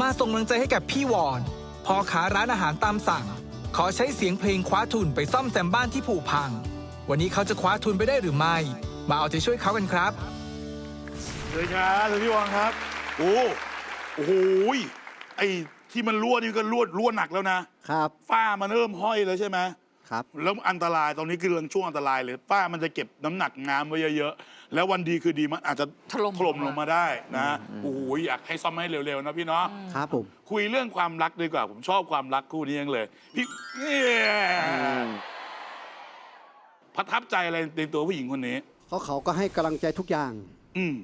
มาส่งกำลังใจให้กับพี่วอนพ่อค้าร้านอาหารตามสั่ง ขอใช้เสียงเพลงคว้าทุนไปซ่อมแซมบ้านที่ผุพัง วันนี้เขาจะคว้าทุนไปได้หรือไม่ มาเอาใจช่วยเขากันครับสวัสดีครับสวัสดีพี่วองครับ โอ้โอ้โหยไอ้ที่มันรั่วนี่ก็รั่วรั่วหนักแล้วนะครับ ฝ้ามันเริ่มห้อยเลยใช่ไหมครับ แล้วอันตรายตอนนี้คือกำลังช่วงอันตรายเลยฝ้ามันจะเก็บน้ำหนักน้ำไว้เยอะๆ แล้ววันดีคือดีมันอาจจะถล่มถล่มลงมาได้นะโอ้โหอยากให้ซ่อมให้เร็วๆนะพี่เนาะ ครับผม คุยเรื่องความรักดีกว่า ผมชอบความรักคู่นี้ยังเลย พี่เนี่ยประทับใจอะไรในตัวผู้หญิงคนนี้ เขาเขาก็ให้กำลังใจทุกอย่าง อืม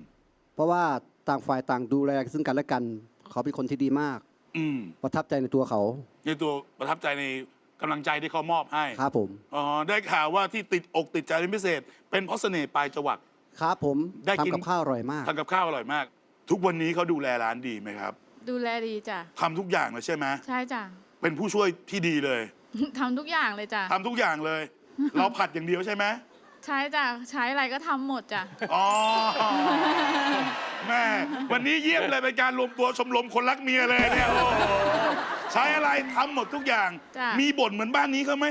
เพราะว่าต่างฝ่ายต่างดูแลซึ่งกันและกัน เขาเป็นคนที่ดีมาก อืมประทับใจในตัวเขาในตัวประทับใจในกำลังใจที่เขามอบให้ครับผม อ๋อได้ข่าวว่าที่ติดอกติดใจเป็นพิเศษ เป็นเพราะเสน่ห์ปลายจวัก ครับผมได้กิน ทำกับข้าวอร่อยมาก ทำกับข้าวอร่อยมาก ทุกวันนี้เขาดูแลร้านดีไหมครับดูแลดีจ้ะ ทำทุกอย่างเลยใช่ไหมใช่จ้ะ เป็นผู้ช่วยที่ดีเลยทำทุกอย่างเลยจ้ะ ทำทุกอย่างเลย เราผัดอย่างเดียวใช่ไหมใช้จ้ะ ใช้อะไรก็ทำหมดจ้ะ อ๋อแม่วันนี้เยี่ยมเลยเป็นการรวมตัวชมรมคนรักเมียเลยเนี่ยโอ้โหใช้อะไรทำหมดทุกอย่าง จ้ะ มีบ่นเหมือนบ้านนี้เขาไหม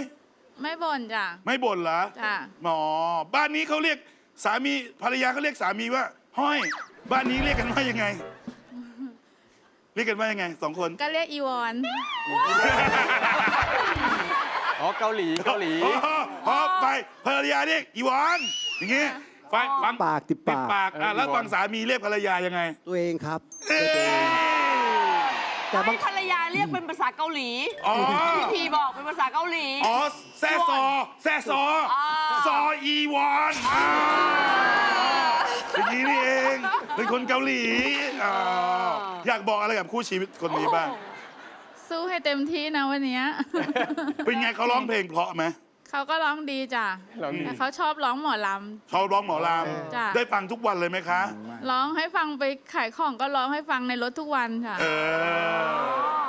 ไม่บ่นจ้ะ ไม่บ่นเหรอจ้ะอ๋อบ้านนี้เขาเรียก สามีภรรยาเขาเรียกสามีว่า ห้อย บ้านนี้เรียกกันว่ายังไง เรียกกันว่ายังไงสองคนก็เรียกอีวอน อ๋อเกาหลีเกาหลี อ๋อพอไปภรรยาเรียกอีวอนอย่างเงี้ยฟังฟังปากติดติดปากปากอะแล้วฟังสามีเรียกภรรยายังไงตัวเองครับเอ้ยแต่บาง ให้ภรรยาเรียกเป็นภาษาเกาหลีอ๋อ พี่พีบอกเป็นภาษาเกาหลี อ๋อแซ่ซอแซ่ซอ อ่า ซออีวอนอ่าอย่างนี้นี่เอง เป็นคนเกาหลีอ๋ออยากบอกอะไรกับคู่ชีวิตคนนี้บ้าง สู้ให้เต็มที่นะวันเนี้ย เป็นไงเขาร้องเพลงเพราะไหมเขาก็ร้องดีจ้ะร้องดี แต่เขาชอบร้องหมอลเขาร้องหมอลจ้ะำได้ฟังทุกวันเลยไหมคะำร้องให้ฟังไปขายของก็ร้องให้ฟังในรถทุกวันค่ะ เออ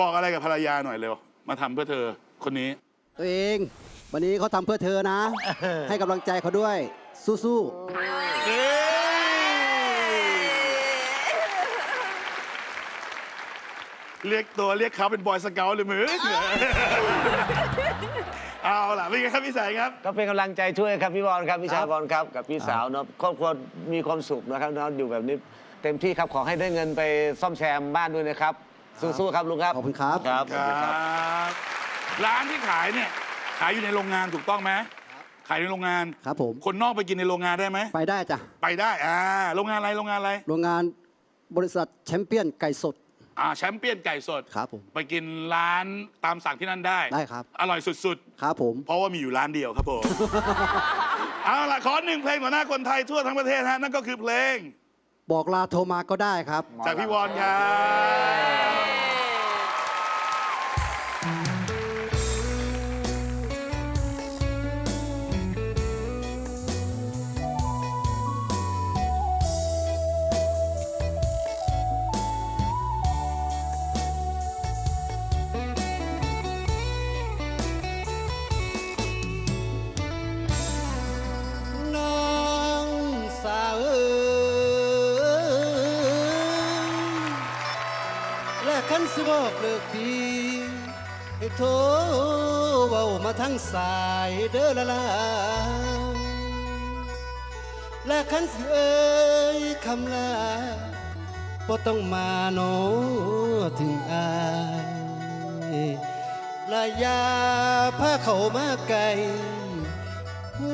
บอกอะไรกับภรรยาหน่อยเร็ว มาทำเพื่อเธอคนนี้ ตัวเอง วันนี้เขาทำเพื่อเธอนะ ให้กำลังใจเขาด้วย สู้เอ้ยเรียกตัวเรียกเขาเป็นบอยสเกลเลยมือเอาล่ะเป็นไงครับพี่สายครับ ก็เป็นกำลังใจช่วยครับพี่บอลครับพี่ชายบอลครับกับพี่สาวเนาะครอบครัวมีความสุขนะครับเนาะอยู่แบบนี้เต็มที่ครับขอให้ได้เงินไปซ่อมแซมบ้านด้วยนะครับสู้ๆครับลุงครับขอบคุณครับ ครับคขอบคุณครับรับ ร้านที่ขายเนี่ย ขายอยู่ในโรงงานถูกต้องไหมขายในโรงงาน ครับผม คนนอกไปกินในโรงงานได้ไหม ไปได้จ้ะ ไปได้ อ่า โรงงานอะไร โรงงานอะไร โรงงานบริษัทแชมเปี้ยนไก่สด อ่า แชมเปี้ยนไก่สด ครับผม ไปกินร้านตามสั่งที่นั่นได้ ได้ครับ อร่อยสุดครับผมๆเพราะว่ามีอยู่ร้านเดียวครับผม เอาล่ะ ขอหนึ่งเพลงต่อหน้าคนไทยทั่วทั้งประเทศฮะ นั่นก็คือเพลง บอกลาโทรมาก็ได้ครับ จากพี่วอนครับ นสิบอกเลิกดีให้โทรเว้ามาทั้งสายเด้อละลาและคันสิเอ่ยคำลาบ่ต้องมาโนถึงอายและยาพาเขามาไกลหู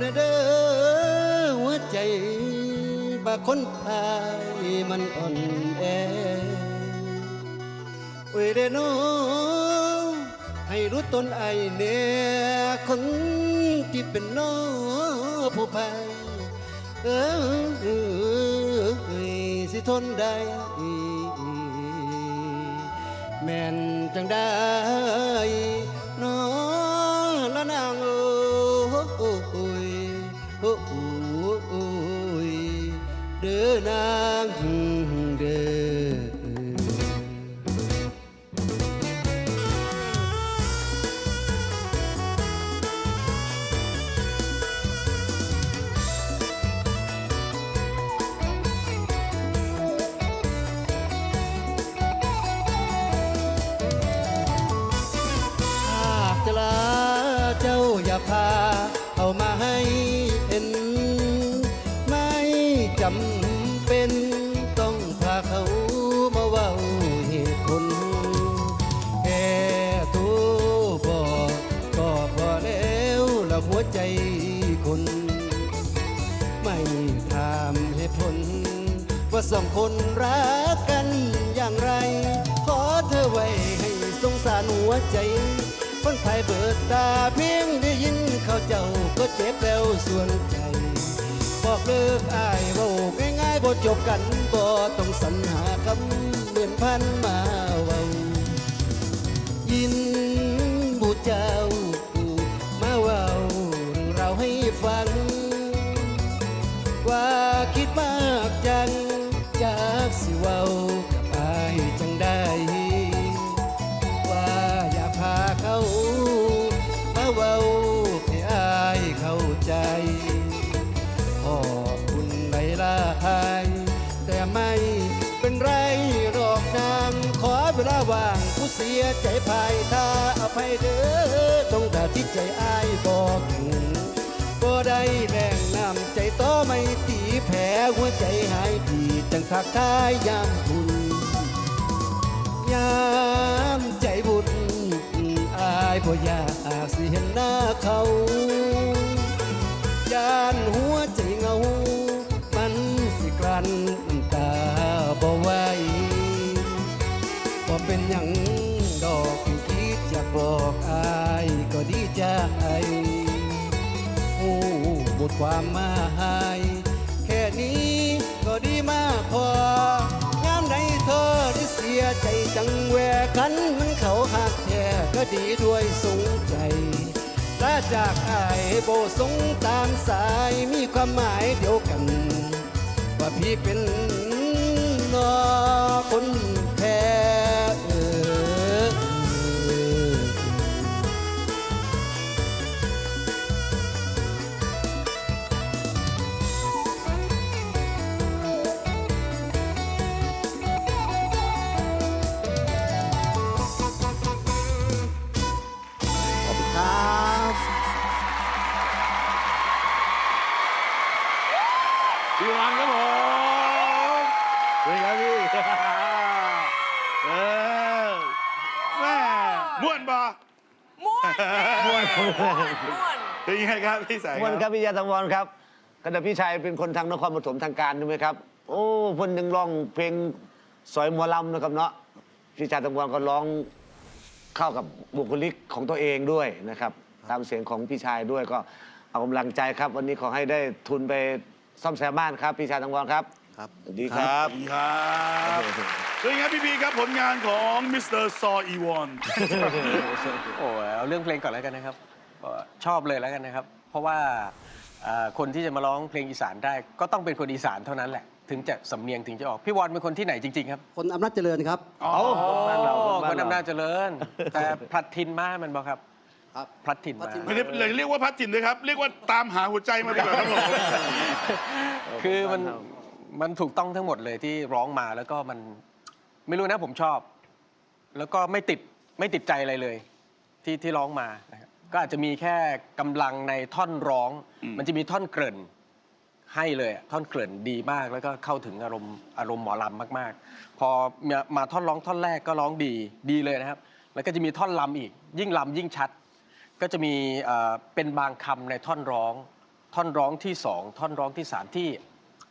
นเด้อหัวใจบาคนพายมันอ่อนแอ เด้น้องให้รู้ตนไอเนี่ยคนที่เป็นน้องผู้พายเออสิทนได้แม่นจังได้น้อละนางโอ้ยโอ้ยเด้อนาง ใจคน ไม่ถามให้ผล ว่าสองคนรักกันอย่างไร ขอเธอไว้ให้สงสารหัวใจคนไทยเบิดตาเพียงได้ยินเขาเจ้าก็เจ็บแล้วส่วนใจบอกเลิกอายเบาง่ายๆบ่จบกันบ่ต้องสรรหาคำเหมือนพันมาเว้ายินบุเจ้า เราวให้ฟังว่าคิดมากจังจากสิเว้ากับอายจังได้ ว่าอยากพาเขามาเว้าให้อายเข้าใจขอบคุณหลายลายๆแต่ไม่เป็นไรหรอกนางขอเวลาว่างผู้เสียใจภายท่าอภัยเด้อต้องแต่ที่ใจอายบอกถึง ก็ได้แรงน้ำใจต่อไม่ตีแผลหัวใจหายดีจังทักทายยามคุณยามใจบุญอายบ่อยากสิเห็นหน้าเขายานหัวใจเงา มันสิกลั้นน้ำตาบ่ไหวบ่เป็นหยังดอกคิดจะบอกอายก็ดีใจ ดความหมายแค่นี้ก็ดีมากพอยามใดเธอได้เสียใจจังแหวกกันมันเขาหักแท้ก็ดีด้วยสงใจลาจากอายโบสงตามสายมีความหมายเดียวกัน ว่าพี่เป็นนอคนแพ้ ม่วนม่วนเป็นยังไงครับพี่สายวันครับพี่ยาตังวรครับขณะพี่ชายเป็นคนทางนครปฐมทางการใช่ไหมครับ โอ้เพิ่นยังร้องเพลงสอยหมอลำนะครับเนาะพี่ชายตังวรก็ร้องเข้ากับบุคลิกของตัวเองด้วยนะครับ ตามเสียงของพี่ชายด้วยก็เอากำลังใจครับ วันนี้ขอให้ได้ทุนไปซ่อมแซมบ้านครับ พี่ชายตังวรครับ ครับสวัสดีครับครับเป็นยังไงพี่พีครับผลงานของมิสเตอร์ซออีวอนโอ้ยเอาเรื่องเพลงก่อนแล้วกันนะครับก็ชอบเลยแล้วกันนะครับ เพราะว่าอ่าคนที่จะมาร้องเพลงอีสานได้ ก็ต้องเป็นคนอีสานเท่านั้นแหละ ถึงจะสำเนียงถึงจะออก พี่วอนเป็นคนที่ไหนจริง ๆ ครับ คนอำนาจเจริญครับอ๋อบ้านเราโอ้บ้านเราคนอำนาจเจริญ แต่พลัดทินมามันบอกครับครับพลัดทินมาพลัดถิ่นไม่ได้เลยเรียกว่าพัดจินเลยครับ เรียกว่าตามหาหัวใจมาดีกว่าครับผมคือมัน มันถูกต้องทั้งหมดเลยที่ร้องมาแล้วก็มันไม่รู้นะผมชอบ แล้วก็ไม่ติดไม่ติดใจอะไรเลย ที่ที่ร้องมานะครับก็อาจจะมีแค่กำลังในท่อนร้อง มันจะมีท่อนเกริ่น ให้เลยอะท่อนเกริ่นดีมากแล้วก็เข้าถึงอารมณ์อารมณ์หมอลำมากๆ พอมามาท่อนร้องท่อนแรกก็ร้องดีดีเลยนะครับ แล้วก็จะมีท่อนลำอีก ยิ่งลำยิ่งชัด ก็จะมีเอ่อเป็นบางคำในท่อนร้อง ท่อนร้องที่สองท่อนร้องที่สามที่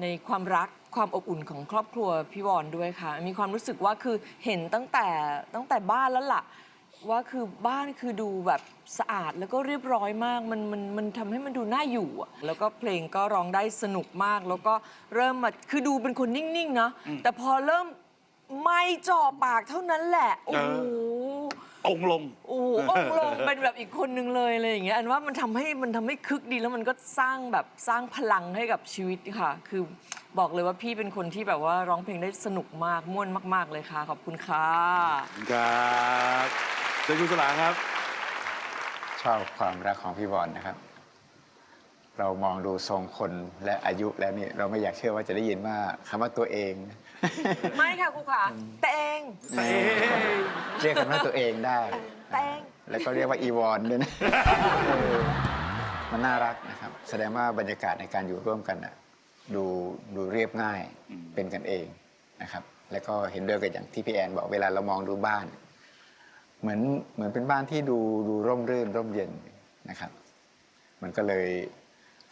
ในความรักความอบอุ่นของครอบครัวพี่วอนด้วยค่ะ มีความรู้สึกว่าคือเห็นตั้งแต่ตั้งแต่บ้านแล้วล่ะ ว่าคือบ้านคือดูแบบสะอาดแล้วก็เรียบร้อยมาก มันมันมันทำให้มันดูน่าอยู่อะแล้วก็เพลงก็ร้องได้สนุกมาก แล้วก็เริ่มมาคือดูเป็นคนนิ่งๆเนาะแต่พอเริ่มไม่จ่อปากเท่านั้นแหละโอ้โห องค์ลง โอ้โหองค์ลงเป็นแบบอีกคนนึงเลยอะไรอย่างเงี้ยอันว่ามันทำให้มันทำให้คึกดีแล้วมันก็สร้างแบบสร้างพลังให้กับชีวิตค่ะ คือบอกเลยว่าพี่เป็นคนที่แบบว่าร้องเพลงได้สนุกมากม่วนมาก ๆเลยค่ะ ขอบคุณค่ะ ครับเชิญคุณสลาครับ ชอบความรักของพี่บอลนะครับ เรามองดูทรงคนและอายุแล้วนี่เราไม่อยากเชื่อว่าจะได้ยินว่าคำว่าตัวเอง ไม่ค่ะครูขาแต่เองเรียกกันว่าตัวเองได้แต่เองแล้วก็เรียกว่าอีวอนด้วยนะเออมันน่ารักนะครับ แสดงว่าบรรยากาศในการอยู่ร่วมกันน่ะดูดูเรียบง่ายเป็นกันเองนะครับ แล้วก็เห็นด้วยกับอย่างที่พี่แอนบอกเวลาเรามองดูบ้าน เหมือนเหมือนเป็นบ้านที่ดูดูร่มรื่นร่มเย็นนะครับ มันก็เลย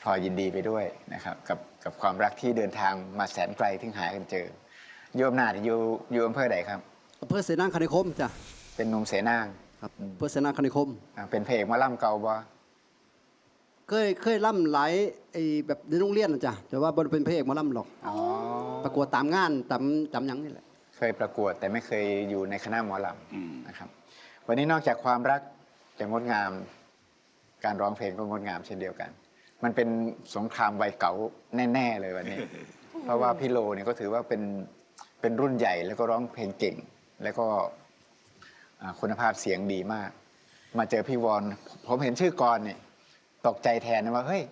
พลอยยินดีไปด้วยนะครับ กับกับความรักที่เดินทางมาแสนไกลถึงหากันเจอ โยมนาถอยู่อยู่อำเภอไหนครับอำเภอเสนางคณิคมจ้ะเป็นหนุ่มเสนางครับอำเภอเสนางคณิคมอ่าเป็นเพลงหมาล่ำเก่าบ่เคยเคยล่ำหลายไอ้แบบในโรงเรียนนะจ้ะแต่ว่าบ่ได้เป็นพระเอกหมาล่ำหรอก อ๋อประกวดตามงานตามตามหยังนี่แหละเคยประกวดแต่ไม่เคยอยู่ในคณะหมอลอืมำนะครับ วันนี้นอกจากความรักจะงดงาม การร้องเพลงก็งดงามเช่นเดียวกัน มันเป็นสงครามวัยเก่าแน่ ๆ เลยวันนี้ เพราะว่าพี่โลเนี่ยก็ถือว่าเป็น เป็นรุ่นใหญ่แล้วก็ร้องเพลงเก่ง แล้วก็อ่าคุณภาพเสียงดีมาก มาเจอพี่วอนผมเห็นชื่อกรเนี่ยตกใจแทนนะว่าเฮ้ย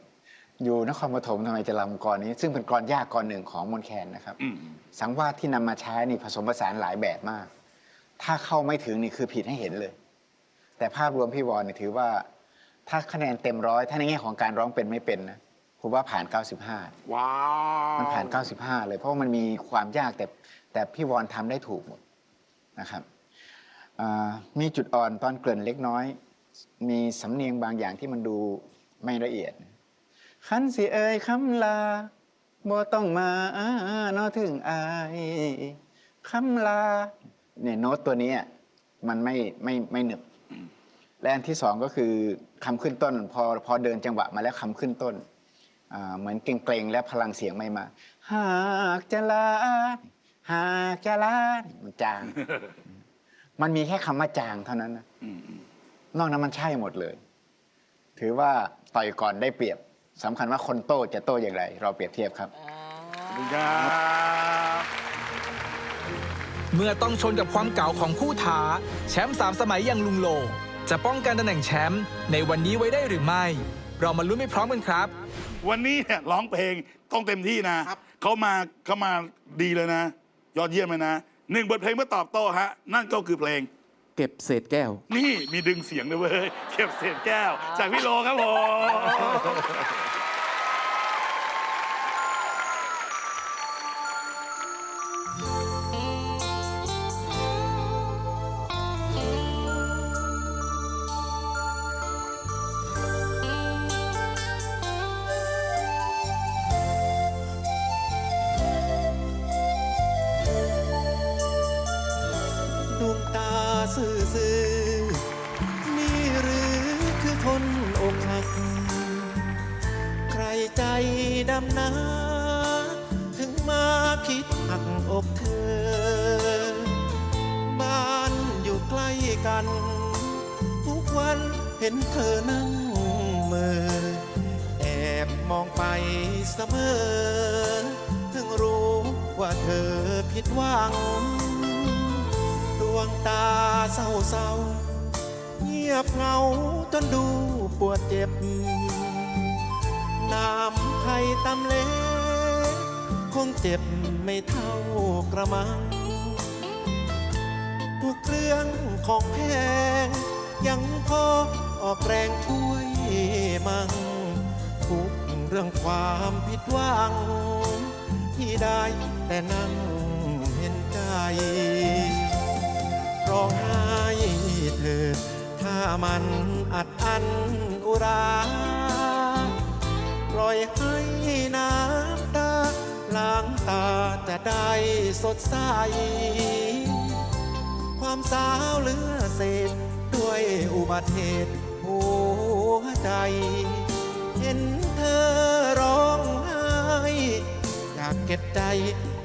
อยู่นครปฐมทำไมจะรำกรนี้ ซึ่งเป็นกรยากกรหนึ่งของมนต์แคนนะครับอืมสังวาสที่นำมาใช้นี่ผสมผสานหลายแบบมาก ถ้าเข้าไม่ถึงนี่คือผิดให้เห็นเลย แต่ภาพรวมพี่วอนนี่ถือว่า ถ้าคะแนนเต็มร้อยถ้าในแง่ของการร้องเป็นไม่เป็นนะผมว่าผ่าน 95 ว้าว มันผ่าน 95 เลยเพราะว่ามันมีความยากแต่ แต่พี่วอนทำได้ถูกหมดนะครับมีจุดอ่อนตอนเกริ่นเล็กน้อย มีสำเนียงบางอย่างที่มันดูไม่ละเอียดขันสิเอ่ยคำลาบ่ต้องมาเนอถึงอายคำลาเนี่ยโน้ตตัวนี้มันไม่ไม่ไม่หนึบและอันที่สองก็คือคำขึ้นต้น พอพอเดินจังหวะมาแล้วคำขึ้นต้นเหมือนเกรงๆและพลังเสียงไม่มา หากจะลา หากจะลามันจาง มันมีแค่คำว่าจางเท่านั้นนะอืมอืมนอกนั้นมันใช่หมดเลย ถือว่าต่อยก่อนได้เปรียบสำคัญว่าคนโต้จะโต้อย่างไร เราเปรียบเทียบครับขอบคุณครับ เมื่อต้องชนกับความเก่าของคู่ท้า แชมป์สามสมัยอย่างลุงโล จะป้องกันตำแหน่งแชมป์ในวันนี้ไว้ได้หรือไม่ เรามาลุ้นไปพร้อมกันครับ วันนี้เนี่ยร้องเพลงต้องเต็มที่นะเขามาเขามาดีเลยนะ ยอดเยี่ยมเลยนะหนึ่งบทเพลงเพื่อตอบโต้ฮะ นั่นก็คือเพลง เก็บเศษแก้ว นี่มีดึงเสียงด้วยเว้ยเก็บเศษแก้ว จากพี่โลครับผม เธอนั่งมือ แอบมองไปเสมอ ถึงรู้ว่าเธอผิดหวัง ดวงตาเศร้าเศร้าเงียบเงาจนดูปวดเจ็บ น้ำไข่ตำเล็กคงเจ็บไม่เท่ากระมัง ทุกเครื่องของแพงยังพอ ออกแรงช่วยมั่งทุกเรื่องความผิดหวัง ที่ได้แต่นั่งเห็นใจร้องไห้เธอ ถ้ามันอัดอั้นอุราปล่อยให้น้ำตาล้างตาจะได้สดใส ความสาวเหลือเศษด้วยอุบัติเหตุ ใจ เห็นเธอร้องไห้อยากเก็บใจ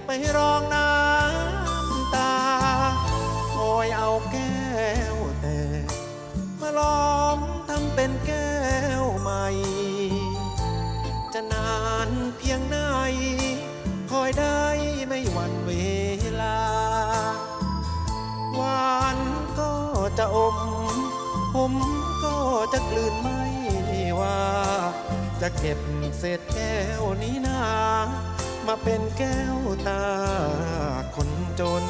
ไปร้องน้ำตา คอยเอาแก้วแต่มาล้อมทำเป็นแก้วใหม่ จะนานเพียง ลืมไม่ว่า จะเก็บเศษแก้วนี้นา มาเป็นแก้วตาคนจน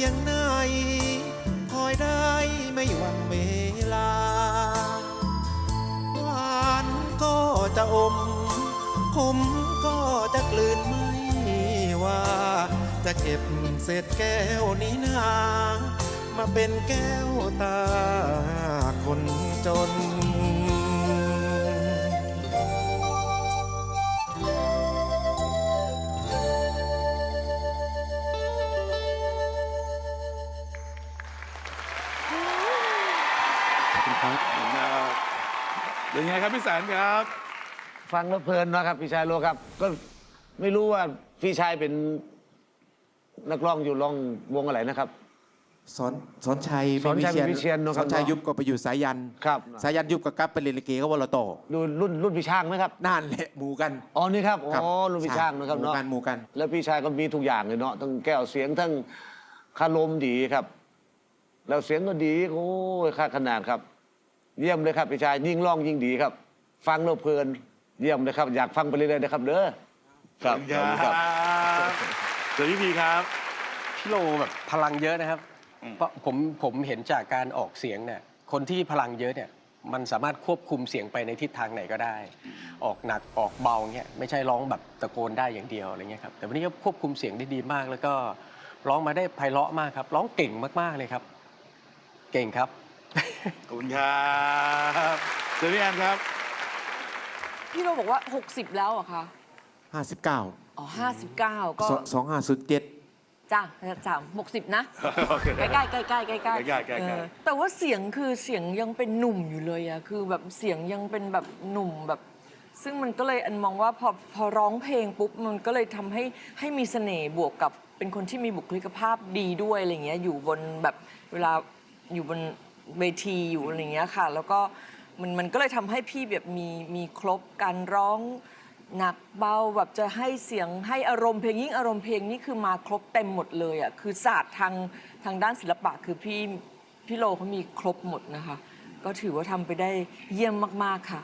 พียงไหนคอยได้ไม่หวังเวลาหวานก็จะอม ขมก็จะกลืนไม่ว่า จะเก็บเศษแก้วนี้นามาเป็นแก้วตาคนจน งครับพี่สารครับ ฟังแล้วเพลินนะครับพี่ชายโลครับ ก็ไม่รู้ว่าพี่ชายเป็นนักร้องอยู่ร้องวงอะไรนะครับ สอนสอนชัยสอนชัยเป็นวิเชียรเนอะสครับอนชัยยุบก็ไปอยู่สายันครับ สายันยุบก็กลับไปเรียนลิเกก็วอลโตดูรุ่นรุ่นพี่ช่างไหมครับ นั่นแหละหมูกัน อ๋อนี่ครับครับอ๋อรุ่นพี่ช่างนะครับหมูเนาะกันหมูกัน แล้วพี่ชายก็มีทุกอย่างเลยเนาะทั้งแก้วเสียงทั้งคารมดีครับ แล้วเสียงก็ดีโอ้ยค่าขนาดครับ เยี่ยมเลยครับพี่ชายยิ่งร้องยิ่งดีครับ ฟังแล้วเพลิน เยี่ยมเลยครับอยากฟังไปเรื่อยๆนะครับเด้อครับขอบคุณขอบคคุณรับเดี๋ยวพี่พีครับ พี่โลแบบพลังเยอะนะครับอืมเพราะผมผมเห็นจากการออกเสียงเนี่ยคนที่พลังเยอะเนี่ยมันสามารถควบคุมเสียงไปในทิศทางไหนก็ได้ ออกหนักออกเบาเงี้ยไม่ใช่ร้องแบบตะโกนได้อย่างเดียวอะไรเงี้ยครับแต่วันนี้ก็ควบคุมเสียงได้ดีมาก แล้วก็ร้องมาได้ไพเราะมากครับ ร้องเก่งมากๆเลยครับ เก่งครับ ขอบคุณครับเดี๋ยวพี่แอนครับ พี่โรบอกว่า 60 แล้วเหรอะคะ59อ๋อ 59 ก็2507จ้าจ้าหกสิบนะใกล้ๆใกล้ๆใกล้ๆใกล้ๆใกล้ๆใกล้ๆ เออแต่ว่าเสียงคือเสียงยังเป็นหนุ่มอยู่เลยอะคือแบบเสียงยังเป็นแบบหนุ่มแบบ ซึ่งมันก็เลยอันมองว่าพอพอร้องเพลงปุ๊บมันก็เลยทำให้ให้มีเสน่ห์บวกกับเป็นคนที่มีบุคลิกภาพดีด้วยอะไรเงี้ยอยู่บนแบบเวลาอยู่บน เวทีอยู่อะไรเงี้ยค่ะ แล้วก็มันมันก็เลยทำให้พี่แบบมีมีครบการร้องหนักเบาแบบจะให้เสียงให้อารมณ์เพลงยิ่งอารมณ์เพลงนี่คือมาครบเต็มหมดเลยอะคือศาสตร์ทางทางด้านศิลปะคือพี่พี่โลเขามีครบหมดนะคะ ก็ถือว่าทำไปได้เยี่ยมมากๆค่ะ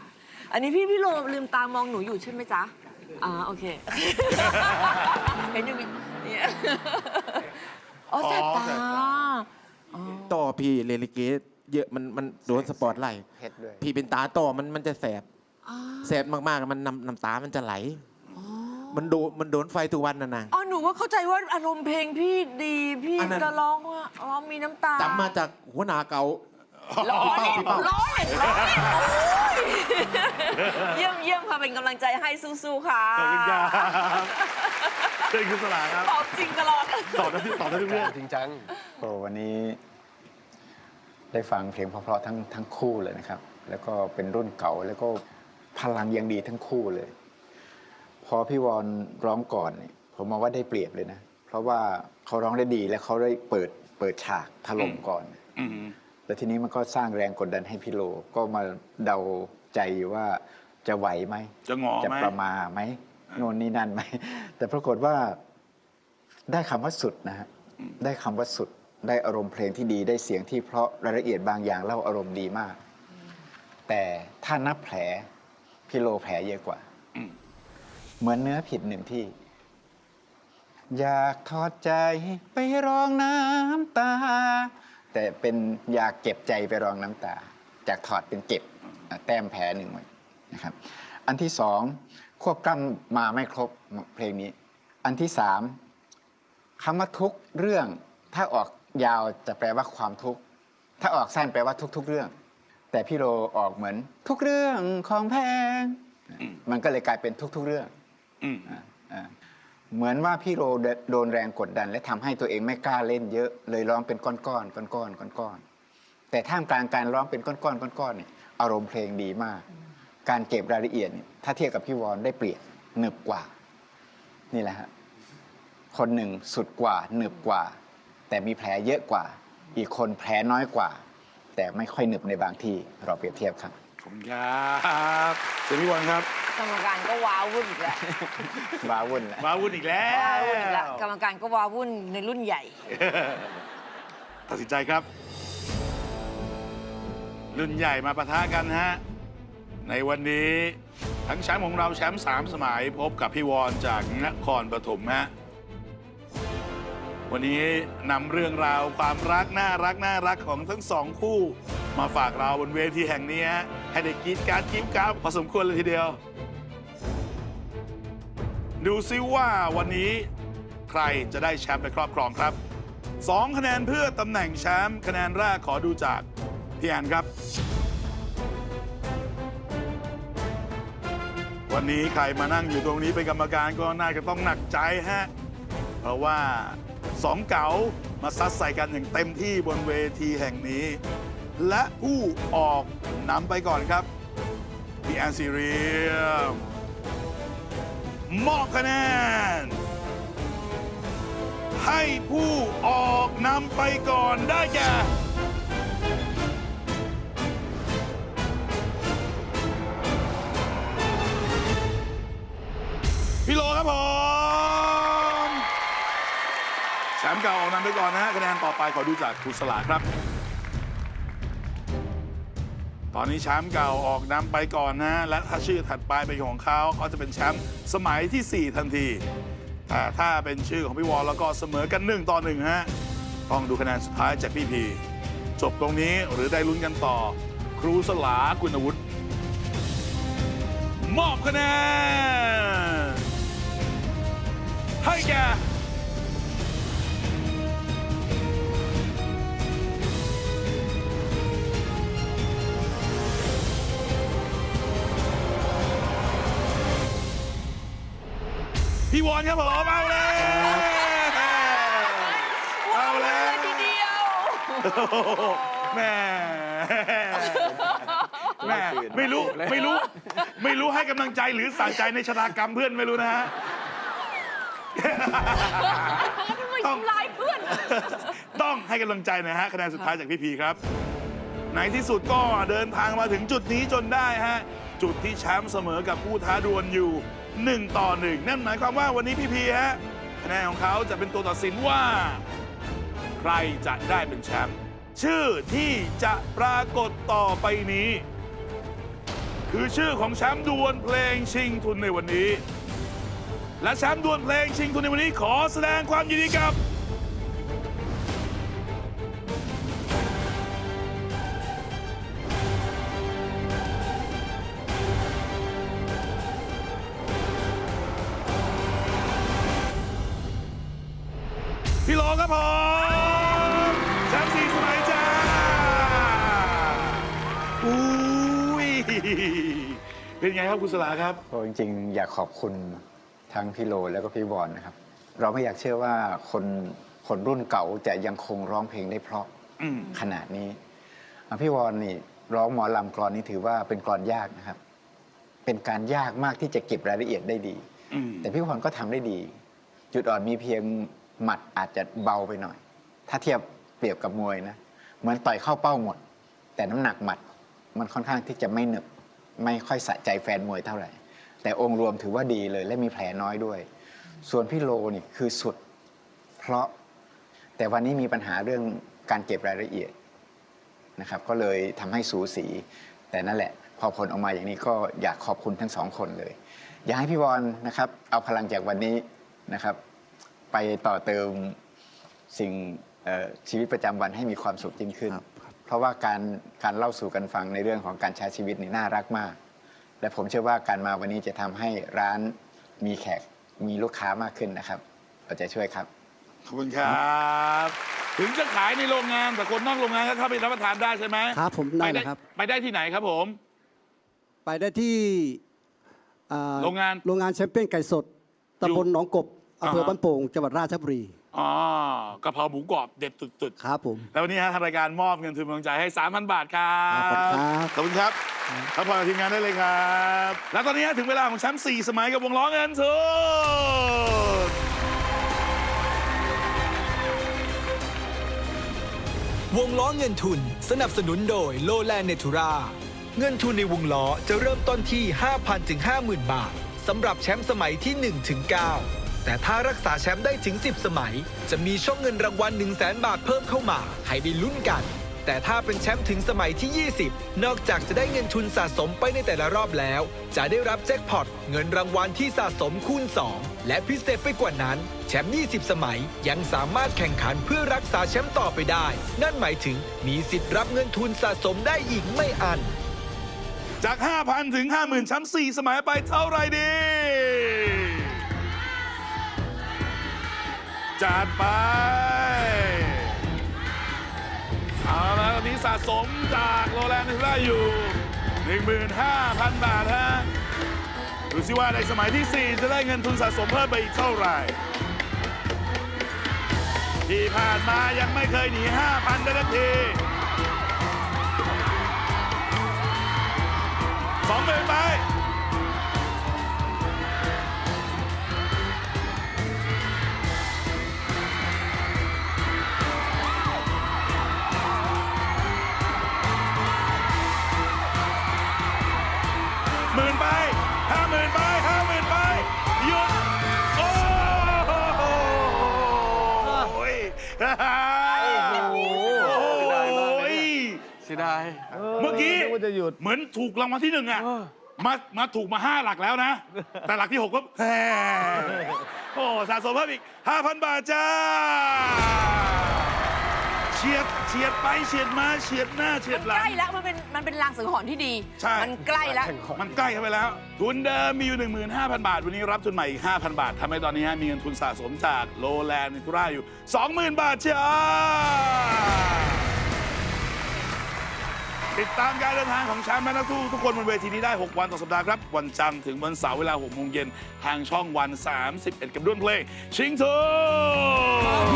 อันนี้พี่พี่โลลืมตามองหนูอยู่ใช่ไหมจ๊ะอ่าโอเค เห็นอยู่มีเนี่ยอ๋อแสบตาอ๋อต่อพี่เรียนลิเก เยอะมันมันโดนสปอตไลท์เพชรด้วย พี่เป็นตาต่อมันมันจะแสบอ๋อแสบมากๆมันน้ำน้ำตามันจะไหล มันโดนมันโดนไฟทุกวันนะนาง อ๋อหนูว่าเข้าใจว่าอารมณ์เพลงพี่ดีพี่อันนั้นจะร้องว่าร้องมีน้ำตาจำมาจากหัวหน้าเก่าร้อยพี่เป้าร้อยร้อยโอ้ยเยี่ยมเยี่ยมค่ะเป็นกำลังใจให้สู้ๆค่ะขอบคุณครับเชิญคุณสลาครับตอบจริงตลอด ตอบได้ที่ตอบได้ทุกเรื่อง จริงจัง โอ้วันนี้ ได้ฟังเพลงเพราะๆทั้งทั้งคู่เลยนะครับ แล้วก็เป็นรุ่นเก่าแล้วก็พลังยังดีทั้งคู่เลย พอพี่วอนร้องก่อนเนี่ยผมมองว่าได้เปรียบเลยนะ เพราะว่าเขาร้องได้ดีและเขาได้เปิดเปิดฉากถล่มก่อนอืมแล้วทีนี้มันก็สร้างแรงกดดันให้พี่โลก็มาเดาใจว่าจะไหวไหมจะงอจะไหมประมาไหมโน่นนี่นั่นไหมแต่ปรากฏว่าได้คำว่าสุดนะฮะได้คำว่าสุด ได้อารมณ์เพลงที่ดีได้เสียงที่เพราะรายละเอียดบางอย่างเล่าอารมณ์ดีมาก แต่ถ้านับแผลพี่โลแผลเยอะกว่า เหมือนเนื้อผิดหนึ่งที่ อยากทอดใจไปรองน้ำตา แต่เป็นอยากเก็บใจไปรองน้ำตา จากถอดเป็นเก็บแต้มแผลหนึ่งไว้นะครับ อันที่สองควบกล้ำมาไม่ครบเพลงนี้ อันที่สามคำว่าทุกเรื่องถ้าออก ยาวจะแปลว่าความทุกข์ ถ้าออกสั้นแปลว่าทุกๆเรื่อง แต่พี่โรออกเหมือนทุกเรื่องของแพง มันก็เลยกลายเป็นทุกๆเรื่องอืมอะอ่าเหมือนว่าพี่โรโดนแรงกดดัน และทำให้ตัวเองไม่กล้าเล่นเยอะ เลยร้องเป็นก้อนๆก้อนๆก้อนๆก้อนๆแต่ท่ามกลางการร้องเป็นก้อนๆก้อนๆเนี่ยอารมณ์เพลงดีมาก การเก็บรายละเอียดเนี่ยถ้าเทียบกับพี่วอนได้เปรียบหนึบกว่า นี่แหละฮะคนหนึ่งสุดกว่าหนึบกว่า แต่มีแผลเยอะกว่า อีกคนแผลน้อยกว่า แต่ไม่ค่อยหนึบในบางที่เราเปรียบเทียบครับขอบคุณครับเชิญพี่วอนครับ กรรมการก็ว้าวุ่นอีกแล้วว้าวุ่นแหละมาวุ่นอีกแล้ว้าวุ่นอีกแล้ววกรรมการก็ว้าวุ่นในรุ่นใหญ่ ตัดสินใจครับ รุ่นใหญ่มาปะทะกันฮะ ในวันนี้ทั้งแชมป์ของเราแชมป์สามสมัยพบกับพี่วอนจากนครปฐมฮะ วันนี้นำเรื่องราวความรักน่ารักน่ารักของทั้งสองคู่ มาฝากเราบนเวทีแห่งนี้ฮะให้ได้กรีดกรารกิ๊บกราบพอสมควรเลยทีเดียว ดูซิว่าวันนี้ใครจะได้แชมป์ไปครอบครองครับ 2 คะแนนเพื่อตำแหน่งแชมป์คะแนนแรกขอดูจากพี่แอนครับ วันนี้ใครมานั่งอยู่ตรงนี้เป็นกรรมการก็น่าจะต้องหนักใจฮะ เพราะว่า สองเก๋ามาซัดใส่กันอย่างเต็มที่บนเวทีแห่งนี้ และผู้ออกนำไปก่อนครับพี่แอนซีเรียมมอบคะแนน ให้ผู้ออกนำไปก่อนได้แก่ เก่าออกนำไปก่อนนะฮะคะแนนต่อไปขอดูจากครูสลาครับ ตอนนี้แชมป์เก่าออกนำไปก่อนนะ และถ้าชื่อถัดไปเป็นของเขาเขาจะเป็นแชมป์สมัยทีสี่4 ทันที แต่ถ้าเป็นชื่อของพี่วอลแล้วก็เสมอกัน1ต่อ1ฮะต้องดูคะแนนสุดท้ายจากพี่พีจบตรงนี้หรือได้ลุ้นกันต่อ ครูสลากุณวุฒิมอบคะแนนให้แก่ พี่วอนครับผมเอาเลยเอาเลยทีเดียวแม่แม่ไม่รู้ไม่รู้ ไม่รู้ให้กำลังใจหรือสะใจในชะตากรรมเพื่อนไม่รู้นะฮะ ทำไมทำลายเพื่อน ต้องให้กำลังใจหนะฮะคะแนนสุดท้ายจากพี่พีครับ ในที่สุดก็เดินทางมาถึงจุดนี้จนได้ฮะ จุดที่แชมป์เสมอกับผู้ท้าดวลอยู่ 1 ต่อ 1 นั่นหมายความว่าวันนี้พี่พีฮะคะแนนของเขาจะเป็นตัวตัดสินว่า ใครจะได้เป็นแชมป์ชื่อที่จะปรากฏต่อไปนี้ คือชื่อของแชมป์ดวลเพลงชิงทุนในวันนี้ และแชมป์ดวลเพลงชิงทุนในวันนี้ขอแสดงความยินดีกับ ไงครับคุณสลาครับ ก็จริงๆ อยากขอบคุณทั้งพี่โลแล้วก็พี่บอลนะครับ เราไม่อยากเชื่อว่าคนคนรุ่นเก่าจะยังคงร้องเพลงได้เพราะอืม ขนาดนี้อะพี่วอนนี่ร้องหมอลำกรอนนี่ถือว่าเป็นกรอนยากนะครับ เป็นการยากมากที่จะเก็บรายละเอียดได้ดี อืม แต่พี่วอนก็ทำได้ดี จุดอ่อนมีเพียงหมัดอาจจะเบาไปหน่อย ถ้าเทียบเปรียบกับมวยนะ เหมือนต่อยเข้าเป้าหมด แต่น้ำหนักหมัดมันค่อนข้างที่จะไม่หนึบ ไม่ค่อยสะใจแฟนมวยเท่าไหร่ แต่องค์รวมถือว่าดีเลยและมีแผลน้อยด้วย ส่วนพี่โลนี่คือสุด เพราะแต่วันนี้มีปัญหาเรื่องการเก็บรายละเอียดนะครับ ก็เลยทำให้สูสี แต่นั่นแหละ พอผลออกมาอย่างนี้ก็อยากขอบคุณทั้งสองคนเลย อยากให้พี่วอนนะครับ เอาพลังจากวันนี้นะครับ ไปต่อเติมสิ่งชีวิตประจำวันให้มีความสุขยิ่งขึ้น ราะว่าการการเล่าสู่กันฟังในเรื่องของการใช้ชีวิตนี่น่ารักมาก และผมเชื่อว่าการมาวันนี้จะทำให้ร้านมีแขกมีลูกค้ามากขึ้นนะครับเราจะช่วยครับ ขอบคุณครับ ถึงจะขายในโรงงานแต่คนนอกโรงงานก็เข้าไปรับประทานได้ใช่ไหมครับผมไปได้ได้นะครับ ไปได้ที่ไหนครับผม ไปได้ที่อ่โรงงานโรงงานแชมเปี้ยนไก่สดตำบลหนองกบอำเภออ่าฮะบ้านโป่งจังหวัดราชบุรี อ๋อกะเพราหมูกรอบเด็ดตุดๆครับผมแล้ววันนี้ฮะทางรายการมอบเงินทุนกำลังใจให้ 3,000 บาทครับขอบคุณครับ ขอบคุณครับพักผ่อนกับทีมงานได้เลยครับ แล้วตอนนี้ฮะถึงเวลาของแชมป์4สมัยกับวงล้อเงินทุน วงล้อเงินทุน สนับสนุนโดยโลแลนเนทูราเงินทุนในวงล้อจะเริ่มต้นที่ 5,000ถึง50,000 บาทสำหรับแชมป์สมัยที่ 1 ถึง 9 แต่ถ้ารักษาแชมป์ได้ถึง 10 สมัย จะมีช่องเงินรางวัล 1 0 0 0 0แบาทเพิ่มเข้ามา ให้ได้ลุ้นกัน แต่ถ้าเป็นแชมป์ถึงสมัยที่ 20 นอกจากจะได้เงินทุนสะสมไปในแต่ละรอบแล้ว จะได้รับแจ็คพอตเงินรางวัลที่สะสมคูณ 2 และพิเศษไปกว่านั้น แชมป์20 สมัยยังสามารถแข่งขันเพื่อรักษาแชมป์ต่อไปได้ นั่นหมายถึงมีสิทธิ์รับเงินทุนสะสมได้อีกไม่อัน จาก 5,000 ถึง 50,000แชมป์4สมัยไปเท่าไหรดี จานไป เอาละตอนนี้สะสมจากโรแลนด์ที่ได้อยู่ 15,000 บาทฮะ ดูสิว่าในสมัยที่ 4 จะได้เงินทุนสะสมเพิ่มไปอีกเท่าไหร่ ที่ผ่านมายังไม่เคยหนี 5,000ได้ทันที จะหยุด เหมือนถูกรางวัลที่หนึ่งอะมามาถูกมาห้าหลักแล้วนะ แต่หลักที่หกก็แหมโอ้สะสมเพิ่มอีก 5,000 บาทจ้า เฉียดเฉียดไปเฉียดมาเฉียดหน้าเฉียมัดนหลัใกง ล้แล้วมันเป็นมันเป็นลางสังหรณ์ที่ดี ใช่ มันใกล้แล้ว มันใกล้เข้าไปแล้ว ทุนเดิมมีอยู่ 15,000 บาท วันนี้รับทุนใหม่อีก 5,000 บาททำให้ตอนนี้ฮะมีเงินทุนสะสมจากโลแลนด์นิทุราอยู่ 20,000 บาทจ้า ติดตามการเดินทางของแชมป์และนักสู้ทุกคนบนเวทีนี้ได้ 6 วันต่อสัปดาห์ครับ วันจันทร์ถึงวันเสาร์เวลา6โมงเย็นทางช่องวัน 31 กับด้วนเพลง ชิงทุน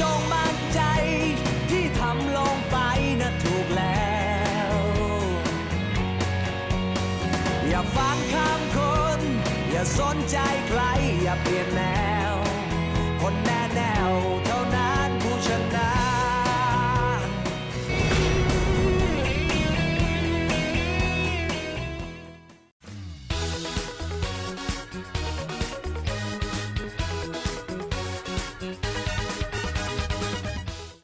จงมั่นใจที่ทำลงไปนะถูกแล้ว อย่าฟังคำคน อย่าสนใจ ใคร